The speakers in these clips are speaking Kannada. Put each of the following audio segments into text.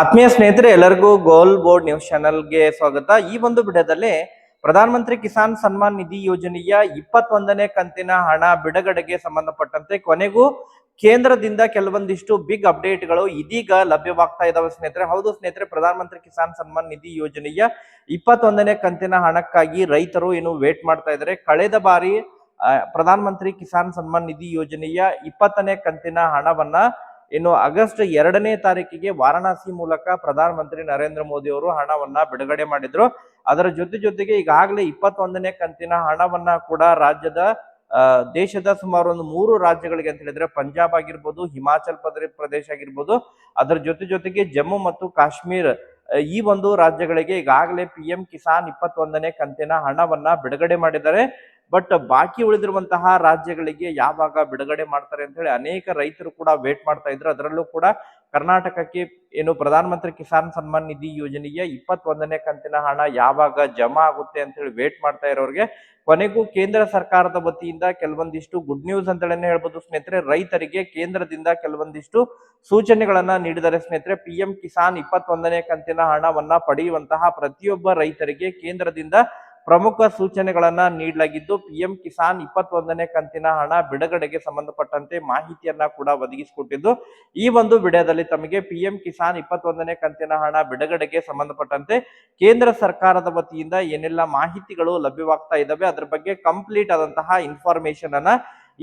ಆತ್ಮೀಯ ಸ್ನೇಹಿತರೆ, ಎಲ್ಲರಿಗೂ ಗೋಲ್ ಬೋರ್ಡ್ ನ್ಯೂಸ್ ಚಾನೆಲ್ಗೆ ಸ್ವಾಗತ. ಈ ಒಂದು ವಿಡಿಯೋದಲ್ಲಿ ಪ್ರಧಾನಮಂತ್ರಿ ಕಿಸಾನ್ ಸನ್ಮಾನ್ ನಿಧಿ ಯೋಜನೆಯ ಇಪ್ಪತ್ತೊಂದನೇ ಕಂತಿನ ಹಣ ಬಿಡುಗಡೆಗೆ ಸಂಬಂಧಪಟ್ಟಂತೆ ಕೊನೆಗೂ ಕೇಂದ್ರದಿಂದ ಕೆಲವೊಂದಿಷ್ಟು ಬಿಗ್ ಅಪ್ಡೇಟ್ಗಳು ಇದೀಗ ಲಭ್ಯವಾಗ್ತಾ ಇದಾವೆ ಸ್ನೇಹಿತರೆ. ಹೌದು ಸ್ನೇಹಿತರೆ, ಪ್ರಧಾನಮಂತ್ರಿ ಕಿಸಾನ್ ಸನ್ಮಾನ್ ನಿಧಿ ಯೋಜನೆಯ ಇಪ್ಪತ್ತೊಂದನೇ ಕಂತಿನ ಹಣಕ್ಕಾಗಿ ರೈತರು ಏನು ವೇಟ್ ಮಾಡ್ತಾ ಇದ್ದಾರೆ? ಕಳೆದ ಬಾರಿ ಪ್ರಧಾನಮಂತ್ರಿ ಕಿಸಾನ್ ಸನ್ಮಾನ್ ನಿಧಿ ಯೋಜನೆಯ ಇಪ್ಪತ್ತನೇ ಕಂತಿನ ಹಣವನ್ನ ಇನ್ನು ಆಗಸ್ಟ್ ಎರಡನೇ ತಾರೀಕಿಗೆ ವಾರಣಾಸಿ ಮೂಲಕ ಪ್ರಧಾನಮಂತ್ರಿ ನರೇಂದ್ರ ಮೋದಿ ಅವರು ಹಣವನ್ನ ಬಿಡುಗಡೆ ಮಾಡಿದ್ರು. ಅದರ ಜೊತೆ ಜೊತೆಗೆ ಈಗಾಗಲೇ ಇಪ್ಪತ್ತೊಂದನೇ ಕಂತಿನ ಹಣವನ್ನ ಕೂಡ ರಾಜ್ಯದ ದೇಶದ ಸುಮಾರು ಒಂದು ಮೂರು ರಾಜ್ಯಗಳಿಗೆ ಅಂತ ಹೇಳಿದ್ರೆ ಪಂಜಾಬ್ ಆಗಿರ್ಬೋದು, ಹಿಮಾಚಲ್ ಪ್ರದೇ- ಪ್ರದೇಶ ಆಗಿರ್ಬೋದು. ಅದರ ಜೊತೆ ಜೊತೆಗೆ ಜಮ್ಮು ಮತ್ತು ಕಾಶ್ಮೀರ ಈ ಒಂದು ರಾಜ್ಯಗಳಿಗೆ ಈಗಾಗಲೇ ಪಿ ಎಂ ಕಿಸಾನ್ ಇಪ್ಪತ್ತೊಂದನೇ ಕಂತಿನ ಹಣವನ್ನ ಬಿಡುಗಡೆ ಮಾಡಿದ್ದಾರೆ. ಬಟ್ ಬಾಕಿ ಉಳಿದಿರುವಂತಹ ರಾಜ್ಯಗಳಿಗೆ ಯಾವಾಗ ಬಿಡುಗಡೆ ಮಾಡ್ತಾರೆ ಅಂತ ಹೇಳಿ ಅನೇಕ ರೈತರು ಕೂಡ ವೇಟ್ ಮಾಡ್ತಾ ಇದ್ರು. ಅದರಲ್ಲೂ ಕೂಡ ಕರ್ನಾಟಕಕ್ಕೆ ಏನು ಪ್ರಧಾನಮಂತ್ರಿ ಕಿಸಾನ್ ಸನ್ಮಾನ್ ನಿಧಿ ಯೋಜನೆಯ ಇಪ್ಪತ್ತೊಂದನೇ ಕಂತಿನ ಹಣ ಯಾವಾಗ ಜಮಾ ಆಗುತ್ತೆ ಅಂತ ಹೇಳಿ ವೇಟ್ ಮಾಡ್ತಾ ಇರೋರಿಗೆ ಕೊನೆಗೂ ಕೇಂದ್ರ ಸರ್ಕಾರದ ವತಿಯಿಂದ ಕೆಲವೊಂದಿಷ್ಟು ಗುಡ್ ನ್ಯೂಸ್ ಅಂತೇಳಿ ಹೇಳ್ಬೋದು ಸ್ನೇಹಿತರೆ. ರೈತರಿಗೆ ಕೇಂದ್ರದಿಂದ ಕೆಲವೊಂದಿಷ್ಟು ಸೂಚನೆಗಳನ್ನ ನೀಡಿದರೆ ಸ್ನೇಹಿತರೆ. ಪಿ ಕಿಸಾನ್ ಇಪ್ಪತ್ತೊಂದನೇ ಕಂತಿನ ಹಣವನ್ನ ಪಡೆಯುವಂತಹ ಪ್ರತಿಯೊಬ್ಬ ರೈತರಿಗೆ ಕೇಂದ್ರದಿಂದ ಪ್ರಮುಖ ಸೂಚನೆಗಳನ್ನ ನೀಡಲಾಗಿದ್ದು ಪಿಎಂ ಕಿಸಾನ್ ಇಪ್ಪತ್ತೊಂದನೇ ಕಂತಿನ ಹಣ ಬಿಡುಗಡೆಗೆ ಸಂಬಂಧಪಟ್ಟಂತೆ ಮಾಹಿತಿಯನ್ನ ಕೂಡ ಒದಗಿಸಿಕೊಟ್ಟಿದ್ದು, ಈ ಒಂದು ವಿಡಿಯೋದಲ್ಲಿ ತಮಗೆ ಪಿಎಂ ಕಿಸಾನ್ ಇಪ್ಪತ್ತೊಂದನೇ ಕಂತಿನ ಹಣ ಬಿಡುಗಡೆಗೆ ಸಂಬಂಧಪಟ್ಟಂತೆ ಕೇಂದ್ರ ಸರ್ಕಾರದ ವತಿಯಿಂದ ಏನೆಲ್ಲ ಮಾಹಿತಿಗಳು ಲಭ್ಯವಾಗ್ತಾ ಇದ್ದಾವೆ ಅದ್ರ ಬಗ್ಗೆ ಕಂಪ್ಲೀಟ್ ಆದಂತಹ ಇನ್ಫಾರ್ಮೇಶನ್ ಅನ್ನ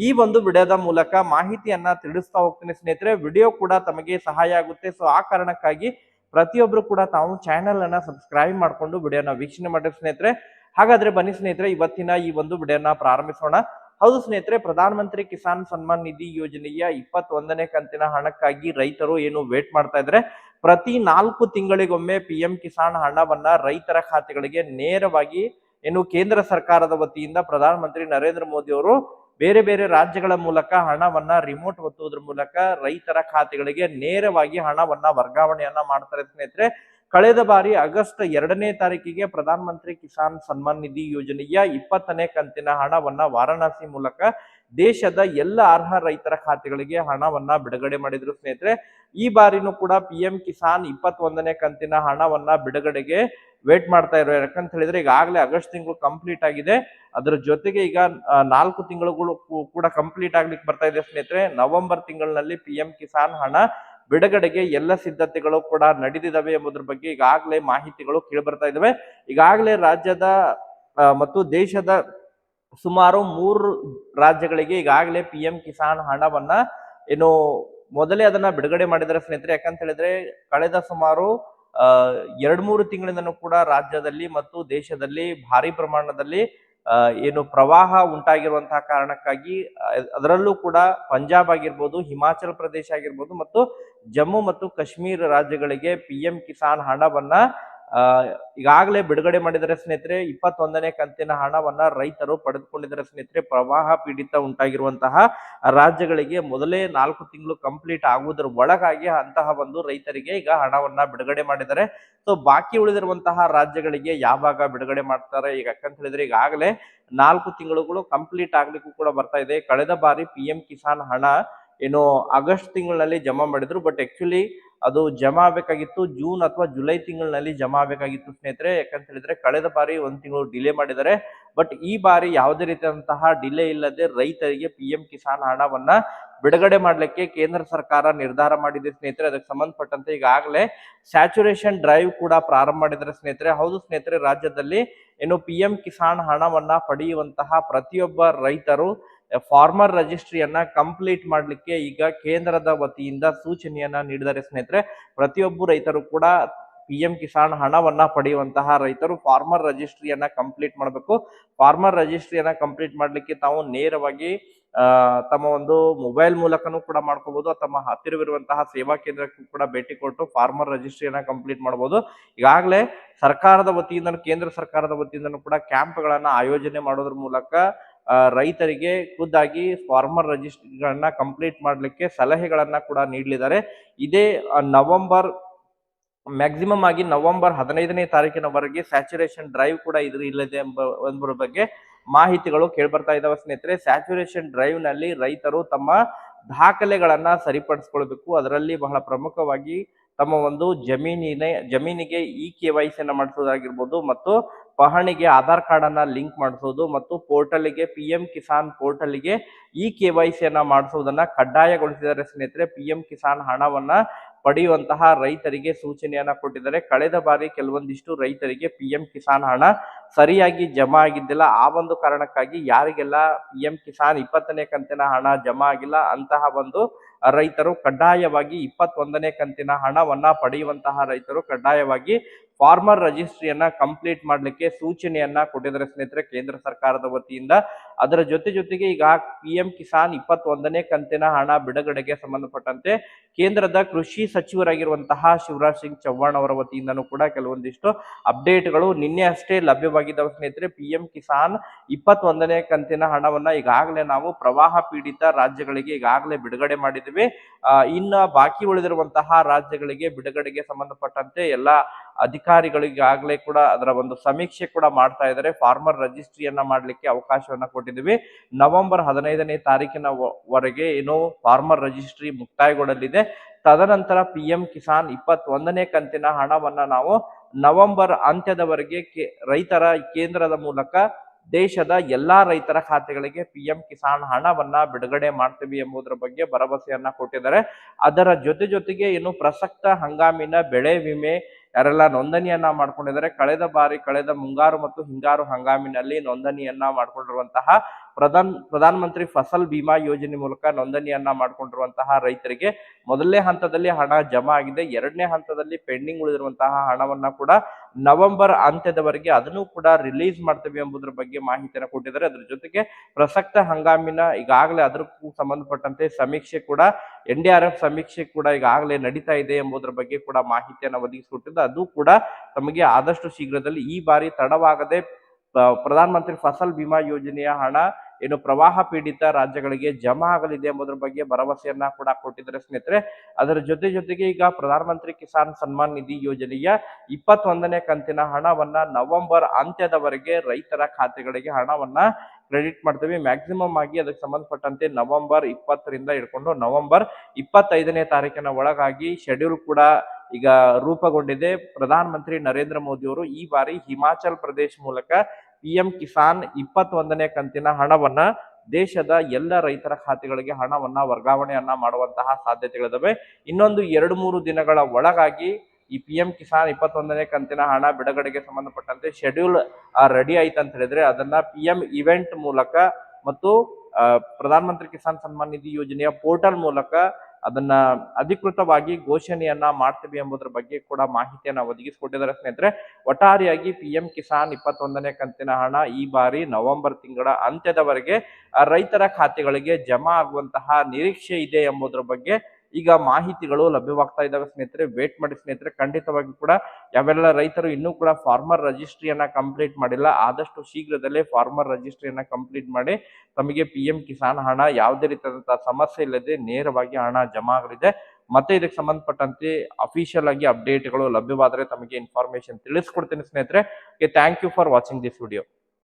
ಈ ಒಂದು ವಿಡಿಯೋದ ಮೂಲಕ ಮಾಹಿತಿಯನ್ನ ತಿಳಿಸ್ತಾ ಹೋಗ್ತೀನಿ ಸ್ನೇಹಿತರೆ. ವಿಡಿಯೋ ಕೂಡ ತಮಗೆ ಸಹಾಯ ಆಗುತ್ತೆ. ಸೊ ಆ ಕಾರಣಕ್ಕಾಗಿ ಪ್ರತಿಯೊಬ್ರು ಕೂಡ ತಾವು ಚಾನೆಲ್ ಅನ್ನ ಸಬ್ಸ್ಕ್ರೈಬ್ ಮಾಡ್ಕೊಂಡು ವಿಡಿಯೋನ ವೀಕ್ಷಣೆ ಮಾಡಿ ಸ್ನೇಹಿತರೆ. ಹಾಗಾದ್ರೆ ಬನ್ನಿ ಸ್ನೇಹಿತರೆ, ಇವತ್ತಿನ ಈ ಒಂದು ವಿಡಿಯೋನ ಪ್ರಾರಂಭಿಸೋಣ. ಹೌದು ಸ್ನೇಹಿತರೆ ಪ್ರಧಾನ ಮಂತ್ರಿ ಕಿಸಾನ್ ಸನ್ಮಾನ್ ನಿಧಿ ಯೋಜನೆಯ ಇಪ್ಪತ್ತೊಂದನೇ ಕಂತಿನ ಹಣಕ್ಕಾಗಿ ರೈತರು ಏನು ವೇಟ್ ಮಾಡ್ತಾ ಇದ್ರೆ ಪ್ರತಿ ನಾಲ್ಕು ತಿಂಗಳಿಗೊಮ್ಮೆ ಪಿ ಎಂ ಕಿಸಾನ್ ಹಣವನ್ನ ರೈತರ ಖಾತೆಗಳಿಗೆ ನೇರವಾಗಿ ಏನು ಕೇಂದ್ರ ಸರ್ಕಾರದ ವತಿಯಿಂದ ಪ್ರಧಾನ ಮಂತ್ರಿ ನರೇಂದ್ರ ಮೋದಿ ಅವರು ಬೇರೆ ಬೇರೆ ರಾಜ್ಯಗಳ ಮೂಲಕ ಹಣವನ್ನ ರಿಮೋಟ್ ಒತ್ತುವುದ್ರ ಮೂಲಕ ರೈತರ ಖಾತೆಗಳಿಗೆ ನೇರವಾಗಿ ಹಣವನ್ನ ವರ್ಗಾವಣೆಯನ್ನ ಮಾಡ್ತಾರೆ ಸ್ನೇಹಿತರೆ. ಕಳೆದ ಬಾರಿ ಆಗಸ್ಟ್ ಎರಡನೇ ತಾರೀಕಿಗೆ ಪ್ರಧಾನಮಂತ್ರಿ ಕಿಸಾನ್ ಸನ್ಮಾನ್ ನಿಧಿ ಯೋಜನೆಯ ಇಪ್ಪತ್ತನೇ ಕಂತಿನ ಹಣವನ್ನ ವಾರಣಾಸಿ ಮೂಲಕ ದೇಶದ ಎಲ್ಲ ಅರ್ಹ ರೈತರ ಖಾತೆಗಳಿಗೆ ಹಣವನ್ನ ಬಿಡುಗಡೆ ಮಾಡಿದ್ರು. ಸ್ನೇಹಿತರೆ, ಈ ಬಾರಿನೂ ಕೂಡ ಪಿ ಎಂ ಕಿಸಾನ್ ಇಪ್ಪತ್ತೊಂದನೇ ಕಂತಿನ ಹಣವನ್ನ ಬಿಡುಗಡೆಗೆ ವೇಟ್ ಮಾಡ್ತಾ ಇರೋ ಯಾಕಂತ ಹೇಳಿದ್ರೆ ಈಗಾಗಲೇ ಆಗಸ್ಟ್ ತಿಂಗಳು ಕಂಪ್ಲೀಟ್ ಆಗಿದೆ. ಅದರ ಜೊತೆಗೆ ಈಗ ನಾಲ್ಕು ತಿಂಗಳುಗಳು ಕೂಡ ಕಂಪ್ಲೀಟ್ ಆಗ್ಲಿಕ್ಕೆ ಬರ್ತಾ ಇದೆ. ಸ್ನೇಹಿತರೆ, ನವೆಂಬರ್ ತಿಂಗಳಿನಲ್ಲಿ ಪಿ ಎಂ ಕಿಸಾನ್ ಹಣ ಬಿಡುಗಡೆಗೆ ಎಲ್ಲ ಸಿದ್ಧತೆಗಳು ಕೂಡ ನಡೆದಿದ್ದಾವೆ ಎಂಬುದ್ರ ಬಗ್ಗೆ ಈಗಾಗಲೇ ಮಾಹಿತಿಗಳು ಕೇಳಿ ಬರ್ತಾ ಇದಾವೆ ಈಗಾಗಲೇ ರಾಜ್ಯದ ಮತ್ತು ದೇಶದ ಸುಮಾರು ಮೂರು ರಾಜ್ಯಗಳಿಗೆ ಈಗಾಗಲೇ ಪಿ ಎಂ ಕಿಸಾನ್ ಹಣವನ್ನ ಏನು ಮೊದಲೇ ಅದನ್ನ ಬಿಡುಗಡೆ ಮಾಡಿದರೆ ಸ್ನೇಹಿತರೆ. ಯಾಕಂತ ಹೇಳಿದ್ರೆ ಕಳೆದ ಸುಮಾರು, ಆ ಎರಡ್ ಮೂರು ತಿಂಗಳಿಂದನೂ ಕೂಡ ರಾಜ್ಯದಲ್ಲಿ ಮತ್ತು ದೇಶದಲ್ಲಿ ಭಾರಿ ಪ್ರಮಾಣದಲ್ಲಿ ಏನು ಪ್ರವಾಹ ಉಂಟಾಗಿರುವಂತಹ ಕಾರಣಕ್ಕಾಗಿ ಅದರಲ್ಲೂ ಕೂಡ ಪಂಜಾಬ್ ಆಗಿರ್ಬೋದು, ಹಿಮಾಚಲ ಪ್ರದೇಶ ಆಗಿರ್ಬೋದು ಮತ್ತು ಜಮ್ಮು ಮತ್ತು ಕಾಶ್ಮೀರ ರಾಜ್ಯಗಳಿಗೆ ಪಿ ಎಂ ಕಿಸಾನ್ ಹಣವನ್ನ ಈಗಾಗಲೇ ಬಿಡುಗಡೆ ಮಾಡಿದರೆ ಸ್ನೇಹಿತರೆ. ಇಪ್ಪತ್ತೊಂದನೇ ಕಂತಿನ ಹಣವನ್ನ ರೈತರು ಪಡೆದುಕೊಂಡಿದ್ದಾರೆ ಸ್ನೇಹಿತರೆ. ಪ್ರವಾಹ ಪೀಡಿತ ಉಂಟಾಗಿರುವಂತಹ ರಾಜ್ಯಗಳಿಗೆ ಮೊದಲೇ ನಾಲ್ಕು ತಿಂಗಳು ಕಂಪ್ಲೀಟ್ ಆಗುವುದರ ಒಳಗಾಗಿ ಅಂತಹ ಒಂದು ರೈತರಿಗೆ ಈಗ ಹಣವನ್ನ ಬಿಡುಗಡೆ ಮಾಡಿದ್ದಾರೆ. ಸೊ ಬಾಕಿ ಉಳಿದಿರುವಂತಹ ರಾಜ್ಯಗಳಿಗೆ ಯಾವಾಗ ಬಿಡುಗಡೆ ಮಾಡ್ತಾರೆ? ಈಗ ಯಾಕಂತ ಹೇಳಿದ್ರೆ ಈಗಾಗಲೇ ನಾಲ್ಕು ತಿಂಗಳುಗಳು ಕಂಪ್ಲೀಟ್ ಆಗ್ಲಿಕ್ಕೂ ಕೂಡ ಬರ್ತಾ ಇದೆ. ಕಳೆದ ಬಾರಿ ಪಿ ಕಿಸಾನ್ ಹಣ ಏನು ಆಗಸ್ಟ್ ತಿಂಗಳಿನಲ್ಲಿ ಜಮಾ ಮಾಡಿದ್ರು ಬಟ್ ಆ್ಯಕ್ಚುಲಿ ಅದು ಜಮಾ ಆಗಬೇಕಾಗಿತ್ತು ಜೂನ್ ಅಥವಾ ಜುಲೈ ತಿಂಗಳಿನಲ್ಲಿ ಜಮಾ ಆಗಬೇಕಾಗಿತ್ತು ಸ್ನೇಹಿತರೆ. ಯಾಕಂತ ಹೇಳಿದ್ರೆ ಕಳೆದ ಬಾರಿ ಒಂದು ತಿಂಗಳು ಡಿಲೇ ಮಾಡಿದ್ದಾರೆ. ಬಟ್ ಈ ಬಾರಿ ಯಾವುದೇ ರೀತಿಯಾದಂತಹ ಡಿಲೇ ಇಲ್ಲದೆ ರೈತರಿಗೆ ಪಿ ಕಿಸಾನ್ ಹಣವನ್ನ ಬಿಡುಗಡೆ ಮಾಡಲಿಕ್ಕೆ ಕೇಂದ್ರ ಸರ್ಕಾರ ನಿರ್ಧಾರ ಮಾಡಿದೆ ಸ್ನೇಹಿತರೆ. ಅದಕ್ಕೆ ಸಂಬಂಧಪಟ್ಟಂತೆ ಈಗಾಗಲೇ ಸ್ಯಾಚುರೇಷನ್ ಡ್ರೈವ್ ಕೂಡ ಪ್ರಾರಂಭ ಮಾಡಿದ್ದಾರೆ ಸ್ನೇಹಿತರೆ. ಹೌದು ಸ್ನೇಹಿತರೆ, ರಾಜ್ಯದಲ್ಲಿ ಏನು ಪಿ ಕಿಸಾನ್ ಹಣವನ್ನ ಪಡೆಯುವಂತಹ ಪ್ರತಿಯೊಬ್ಬ ರೈತರು ಫಾರ್ಮರ್ ರಜಿಸ್ಟ್ರಿಯನ್ನ ಕಂಪ್ಲೀಟ್ ಮಾಡಲಿಕ್ಕೆ ಈಗ ಕೇಂದ್ರದ ವತಿಯಿಂದ ಸೂಚನೆಯನ್ನ ನೀಡಿದ್ದಾರೆ. ಸ್ನೇಹಿತರೆ, ಪ್ರತಿಯೊಬ್ಬ ರೈತರು ಕೂಡ ಪಿ ಎಂ ಕಿಸಾನ್ ಹಣವನ್ನ ಪಡೆಯುವಂತಹ ರೈತರು ಫಾರ್ಮರ್ ರಜಿಸ್ಟ್ರಿಯನ್ನ ಕಂಪ್ಲೀಟ್ ಮಾಡಬೇಕು. ಫಾರ್ಮರ್ ರಜಿಸ್ಟ್ರಿಯನ್ನ ಕಂಪ್ಲೀಟ್ ಮಾಡಲಿಕ್ಕೆ ತಾವು ನೇರವಾಗಿ ತಮ್ಮ ಒಂದು ಮೊಬೈಲ್ ಮೂಲಕನೂ ಕೂಡ ಮಾಡ್ಕೋಬಹುದು ತಮ್ಮ ಹತ್ತಿರವಿರುವಂತಹ ಸೇವಾ ಕೇಂದ್ರಕ್ಕೂ ಕೂಡ ಭೇಟಿ ಕೊಟ್ಟು ಫಾರ್ಮರ್ ರಜಿಸ್ಟ್ರಿಯನ್ನ ಕಂಪ್ಲೀಟ್ ಮಾಡಬಹುದು ಈಗಾಗಲೇ ಸರ್ಕಾರದ ವತಿಯಿಂದ ಕೇಂದ್ರ ಸರ್ಕಾರದ ವತಿಯಿಂದನೂ ಕೂಡ ಕ್ಯಾಂಪ್ಗಳನ್ನ ಆಯೋಜನೆ ಮಾಡೋದ್ರ ಮೂಲಕ ರೈತರಿಗೆ ಖುದ್ದಾಗಿ ಫಾರ್ಮರ್ ರಿಜಿಸ್ಟ್ರಿಗಳನ್ನ ಕಂಪ್ಲೀಟ್ ಮಾಡಲಿಕ್ಕೆ ಸಲಹೆಗಳನ್ನ ಕೂಡ ನೀಡಲಿದ್ದಾರೆ. ಇದೇ ನವೆಂಬರ್ ಮ್ಯಾಕ್ಸಿಮಮ್ ಆಗಿ ನವೆಂಬರ್ ಹದಿನೈದನೇ ತಾರೀಕಿನವರೆಗೆ ಸ್ಯಾಚುರೇಷನ್ ಡ್ರೈವ್ ಕೂಡ ಇದ್ರ, ಇಲ್ಲದೆ ಎಂಬ ಎಂಬ ಬಗ್ಗೆ ಮಾಹಿತಿಗಳು ಕೇಳ್ಬರ್ತಾ ಇದ್ದಾವೆ ಸ್ನೇಹಿತರೆ. ಸ್ಯಾಚುರೇಷನ್ ಡ್ರೈವ್ನಲ್ಲಿ ರೈತರು ತಮ್ಮ ದಾಖಲೆಗಳನ್ನ ಸರಿಪಡಿಸ್ಕೊಳ್ಬೇಕು. ಅದರಲ್ಲಿ ಬಹಳ ಪ್ರಮುಖವಾಗಿ ತಮ್ಮ ಒಂದು ಜಮೀನಿನ, ಜಮೀನಿಗೆ ಇ ಕೆ ವೈ ಸಿಯನ್ನ ಮಾಡಿಸೋದಾಗಿರ್ಬೋದು ಮತ್ತು ಪಹಣಿಗೆ ಆಧಾರ್ ಕಾರ್ಡ್ ಅನ್ನ ಲಿಂಕ್ ಮಾಡಿಸೋದು ಮತ್ತು ಪೋರ್ಟಲ್ಗೆ ಪಿ ಎಂ ಕಿಸಾನ್ ಪೋರ್ಟಲ್ಗೆ ಇ ಕೆ ವೈ ಸಿಯನ್ನ ಮಾಡಿಸೋದನ್ನ ಕಡ್ಡಾಯಗೊಳಿಸಿದ್ದಾರೆ ಸ್ನೇಹಿತರೆ. ಪಿ ಎಂ ಕಿಸಾನ್ ಹಣವನ್ನ ಪಡೆಯುವಂತಹ ರೈತರಿಗೆ ಸೂಚನೆಯನ್ನ ಕೊಟ್ಟಿದ್ದಾರೆ. ಕಳೆದ ಬಾರಿ ಕೆಲವೊಂದಿಷ್ಟು ರೈತರಿಗೆ ಪಿ ಎಂ ಕಿಸಾನ್ ಹಣ ಸರಿಯಾಗಿ ಜಮಾ ಆಗಿದ್ದಿಲ್ಲ. ಆ ಒಂದು ಕಾರಣಕ್ಕಾಗಿ ಯಾರಿಗೆಲ್ಲ ಪಿ ಎಂ ಕಿಸಾನ್ ಇಪ್ಪತ್ತನೇ ಕಂತಿನ ಹಣ ಜಮಾ ಆಗಿಲ್ಲ, ಅಂತಹ ಒಂದು ರೈತರು ಕಡ್ಡಾಯವಾಗಿ ಇಪ್ಪತ್ತೊಂದನೇ ಕಂತಿನ ಹಣವನ್ನ ಪಡೆಯುವಂತಹ ರೈತರು ಕಡ್ಡಾಯವಾಗಿ ಫಾರ್ಮರ್ ರಿಜಿಸ್ಟ್ರಿಯನ್ನ ಕಂಪ್ಲೀಟ್ ಮಾಡಲಿಕ್ಕೆ ಸೂಚನೆಯನ್ನ ಕೊಟ್ಟಿದ್ದಾರೆ ಸ್ನೇಹಿತರೆ ಕೇಂದ್ರ ಸರ್ಕಾರದ ವತಿಯಿಂದ. ಅದರ ಜೊತೆ ಜೊತೆಗೆ ಈಗ ಪಿ ಎಂ ಕಿಸಾನ್ ಇಪ್ಪತ್ತೊಂದನೇ ಕಂತಿನ ಹಣ ಬಿಡುಗಡೆಗೆ ಸಂಬಂಧಪಟ್ಟಂತೆ ಕೇಂದ್ರದ ಕೃಷಿ ಸಚಿವರಾಗಿರುವಂತಹ ಶಿವರಾಜ್ ಸಿಂಗ್ ಚೌಹಾಣ್ ಅವರ ವತಿಯಿಂದನೂ ಕೂಡ ಕೆಲವೊಂದಿಷ್ಟು ಅಪ್ಡೇಟ್ಗಳು ನಿನ್ನೆ ಅಷ್ಟೇ ಲಭ್ಯವಾಗಿದ್ದಾವೆ ಸ್ನೇಹಿತರೆ. ಪಿ ಎಂ ಕಿಸಾನ್ ಇಪ್ಪತ್ತೊಂದನೇ ಕಂತಿನ ಹಣವನ್ನ ಈಗಾಗಲೇ ನಾವು ಪ್ರವಾಹ ಪೀಡಿತ ರಾಜ್ಯಗಳಿಗೆ ಈಗಾಗಲೇ ಬಿಡುಗಡೆ ಮಾಡಿದ್ದೀವಿ. ಆ, ಇನ್ನ ಬಾಕಿ ಉಳಿದಿರುವಂತಹ ರಾಜ್ಯಗಳಿಗೆ ಬಿಡುಗಡೆಗೆ ಸಂಬಂಧಪಟ್ಟಂತೆ ಎಲ್ಲ ಅಧಿಕಾರಿಗಳಿಗಾಗಲೇ ಕೂಡ ಅದರ ಒಂದು ಸಮೀಕ್ಷೆ ಕೂಡ ಮಾಡ್ತಾ ಇದ್ದಾರೆ. ಫಾರ್ಮರ್ ರಿಜಿಸ್ಟ್ರಿಯನ್ನ ಮಾಡ್ಲಿಕ್ಕೆ ಅವಕಾಶವನ್ನ ಕೊಟ್ಟಿದ್ದೀವಿ. ನವೆಂಬರ್ ಹದಿನೈದನೇ ತಾರೀಕಿನ ವರೆಗೆ ಏನು ಫಾರ್ಮರ್ ರಿಜಿಸ್ಟ್ರಿ ಮುಕ್ತಾಯಗೊಳ್ಳಲಿದೆ. ತದನಂತರ ಪಿ ಎಂ ಕಿಸಾನ್ ಇಪ್ಪತ್ತೊಂದನೇ ಕಂತಿನ ಹಣವನ್ನ ನಾವು ನವೆಂಬರ್ ಅಂತ್ಯದವರೆಗೆ ರೈತರ ಕೇಂದ್ರದ ಮೂಲಕ ದೇಶದ ಎಲ್ಲಾ ರೈತರ ಖಾತೆಗಳಿಗೆ ಪಿ ಎಂ ಕಿಸಾನ್ ಹಣವನ್ನ ಬಿಡುಗಡೆ ಮಾಡ್ತೀವಿ ಎಂಬುದರ ಬಗ್ಗೆ ಭರವಸೆಯನ್ನ ಕೊಟ್ಟಿದ್ದಾರೆ. ಅದರ ಜೊತೆ ಜೊತೆಗೆ ಏನು ಪ್ರಸಕ್ತ ಹಂಗಾಮಿನ ಬೆಳೆ ವಿಮೆ ಯಾರೆಲ್ಲ ನೋಂದಣಿಯನ್ನ ಮಾಡ್ಕೊಂಡಿದ್ದಾರೆ. ಕಳೆದ ಬಾರಿ ಕಳೆದ ಮುಂಗಾರು ಮತ್ತು ಹಿಂಗಾರು ಹಂಗಾಮಿನಲ್ಲಿ ನೋಂದಣಿಯನ್ನ ಮಾಡ್ಕೊಂಡಿರುವಂತಹ ಪ್ರಧಾನ್, ಪ್ರಧಾನ ಮಂತ್ರಿ ಫಸಲ್ ಬಿಮಾ ಯೋಜನೆ ಮೂಲಕ ನೋಂದಣಿಯನ್ನ ಮಾಡಿಕೊಂಡಿರುವಂತಹ ರೈತರಿಗೆ ಮೊದಲನೇ ಹಂತದಲ್ಲಿ ಹಣ ಜಮಾ ಆಗಿದೆ. ಎರಡನೇ ಹಂತದಲ್ಲಿ ಪೆಂಡಿಂಗ್ ಉಳಿದಿರುವಂತಹ ಹಣವನ್ನ ಕೂಡ ನವೆಂಬರ್ ಅಂತ್ಯದವರೆಗೆ ಅದನ್ನು ಕೂಡ ರಿಲೀಸ್ ಮಾಡ್ತೇವೆ ಎಂಬುದರ ಬಗ್ಗೆ ಮಾಹಿತಿಯನ್ನು ಕೊಟ್ಟಿದ್ದಾರೆ. ಅದ್ರ ಜೊತೆಗೆ ಪ್ರಸಕ್ತ ಹಂಗಾಮಿನ ಈಗಾಗಲೇ ಅದಕ್ಕೂ ಸಂಬಂಧಪಟ್ಟಂತೆ ಸಮೀಕ್ಷೆ ಕೂಡ, ಎನ್ ಡಿ ಆರ್ ಎಫ್ ಸಮೀಕ್ಷೆ ಕೂಡ ಈಗಾಗಲೇ ನಡೀತಾ ಇದೆ ಎಂಬುದರ ಬಗ್ಗೆ ಕೂಡ ಮಾಹಿತಿಯನ್ನು ಒದಗಿಸಿಕೊಟ್ಟಿದ್ದು, ಅದು ಕೂಡ ತಮಗೆ ಆದಷ್ಟು ಶೀಘ್ರದಲ್ಲಿ ಈ ಬಾರಿ ತಡವಾಗದೆ ಪ್ರಧಾನಮಂತ್ರಿ ಪ್ರಧಾನ ಮಂತ್ರಿ ಫಸಲ್ ಬಿಮಾ ಯೋಜನೆಯ ಹಣ ಏನು ಪ್ರವಾಹ ಪೀಡಿತ ರಾಜ್ಯಗಳಿಗೆ ಜಮಾ ಆಗಲಿದೆ ಎಂಬುದರ ಬಗ್ಗೆ ಭರವಸೆಯನ್ನ ಕೂಡ ಕೊಟ್ಟಿದ್ದಾರೆ ಸ್ನೇಹಿತರೆ. ಅದರ ಜೊತೆ ಜೊತೆಗೆ ಈಗ ಪ್ರಧಾನಮಂತ್ರಿ ಕಿಸಾನ್ ಸನ್ಮಾನ್ ನಿಧಿ ಯೋಜನೆಯ ಇಪ್ಪತ್ತೊಂದನೇ ಕಂತಿನ ಹಣವನ್ನ ನವೆಂಬರ್ ಅಂತ್ಯದವರೆಗೆ ರೈತರ ಖಾತೆಗಳಿಗೆ ಹಣವನ್ನ ಕ್ರೆಡಿಟ್ ಮಾಡ್ತೀವಿ. ಮ್ಯಾಕ್ಸಿಮಮ್ ಆಗಿ ಅದಕ್ಕೆ ಸಂಬಂಧಪಟ್ಟಂತೆ ನವೆಂಬರ್ ಇಪ್ಪತ್ತರಿಂದ ಹಿಡ್ಕೊಂಡು ನವೆಂಬರ್ ಇಪ್ಪತ್ತೈದನೇ ತಾರೀಕಿನ ಒಳಗಾಗಿ ಶೆಡ್ಯೂಲ್ ಕೂಡ ಈಗ ರೂಪಗೊಂಡಿದೆ. ಪ್ರಧಾನ ಮಂತ್ರಿ ನರೇಂದ್ರ ಮೋದಿ ಅವರು ಈ ಬಾರಿ ಹಿಮಾಚಲ್ ಪ್ರದೇಶ್ ಮೂಲಕ ಪಿ ಎಂ ಕಿಸಾನ್ ಇಪ್ಪತ್ತೊಂದನೇ ಕಂತಿನ ಹಣವನ್ನ ದೇಶದ ಎಲ್ಲ ರೈತರ ಖಾತೆಗಳಿಗೆ ಹಣವನ್ನ ವರ್ಗಾವಣೆಯನ್ನ ಮಾಡುವಂತಹ ಸಾಧ್ಯತೆಗಳಿದಾವೆ. ಇನ್ನೊಂದು ಎರಡು ಮೂರು ದಿನಗಳ ಒಳಗಾಗಿ ಈ ಪಿ ಎಂ ಕಿಸಾನ್ ಇಪ್ಪತ್ತೊಂದನೇ ಕಂತಿನ ಹಣ ಬಿಡುಗಡೆಗೆ ಸಂಬಂಧಪಟ್ಟಂತೆ ಶೆಡ್ಯೂಲ್ ರೆಡಿ ಆಯ್ತು ಅಂತ ಹೇಳಿದ್ರೆ ಅದನ್ನ ಪಿ ಎಂ ಇವೆಂಟ್ ಮೂಲಕ ಮತ್ತು ಪ್ರಧಾನಮಂತ್ರಿ ಪ್ರಧಾನ ಮಂತ್ರಿ ಕಿಸಾನ್ ಸನ್ಮಾನ್ ನಿಧಿ ಯೋಜನೆಯ ಪೋರ್ಟಲ್ ಮೂಲಕ ಅದನ್ನ ಅಧಿಕೃತವಾಗಿ ಘೋಷಣೆಯನ್ನ ಮಾಡ್ತೀವಿ ಎಂಬುದರ ಬಗ್ಗೆ ಕೂಡ ಮಾಹಿತಿಯನ್ನ ಒದಗಿಸಿಕೊಟ್ಟಿದ್ದಾರೆ ಸ್ನೇಹಿತರೆ. ಒಟ್ಟಾರೆಯಾಗಿ ಪಿ ಎಂ ಕಿಸಾನ್ ಇಪ್ಪತ್ತೊಂದನೇ ಕಂತಿನ ಹಣ ಈ ಬಾರಿ ನವೆಂಬರ್ ತಿಂಗಳ ಅಂತ್ಯದವರೆಗೆ ರೈತರ ಖಾತೆಗಳಿಗೆ ಜಮಾ ಆಗುವಂತಹ ನಿರೀಕ್ಷೆ ಇದೆ ಎಂಬುದರ ಬಗ್ಗೆ ಈಗ ಮಾಹಿತಿಗಳು ಲಭ್ಯವಾಗ್ತಾ ಇದ್ದಾವೆ ಸ್ನೇಹಿತರೆ ವೇಟ್ ಮಾಡಿ ಸ್ನೇಹಿತರೆ. ಖಂಡಿತವಾಗಿ ಕೂಡ ಯಾವೆಲ್ಲ ರೈತರು ಇನ್ನೂ ಕೂಡ ಫಾರ್ಮರ್ ರಿಜಿಸ್ಟ್ರಿಯನ್ನ ಕಂಪ್ಲೀಟ್ ಮಾಡಿಲ್ಲ, ಆದಷ್ಟು ಶೀಘ್ರದಲ್ಲೇ ಫಾರ್ಮರ್ ರಿಜಿಸ್ಟ್ರಿಯನ್ನ ಕಂಪ್ಲೀಟ್ ಮಾಡಿ ತಮಗೆ ಪಿ ಎಂ ಕಿಸಾನ್ ಹಣ ಯಾವುದೇ ರೀತಿಯಾದಂತಹ ಸಮಸ್ಯೆ ಇಲ್ಲದೆ ನೇರವಾಗಿ ಹಣ ಜಮಾ ಆಗಲಿದೆ. ಮತ್ತೆ ಇದಕ್ಕೆ ಸಂಬಂಧಪಟ್ಟಂತೆ ಅಫಿಷಿಯಲ್ ಆಗಿ ಅಪ್ಡೇಟ್ಗಳು ಲಭ್ಯವಾದರೆ ತಮಗೆ ಇನ್ಫಾರ್ಮೇಶನ್ ತಿಳಿಸ್ಕೊಡ್ತೀನಿ ಸ್ನೇಹಿತರೆ. Thank you for watching this video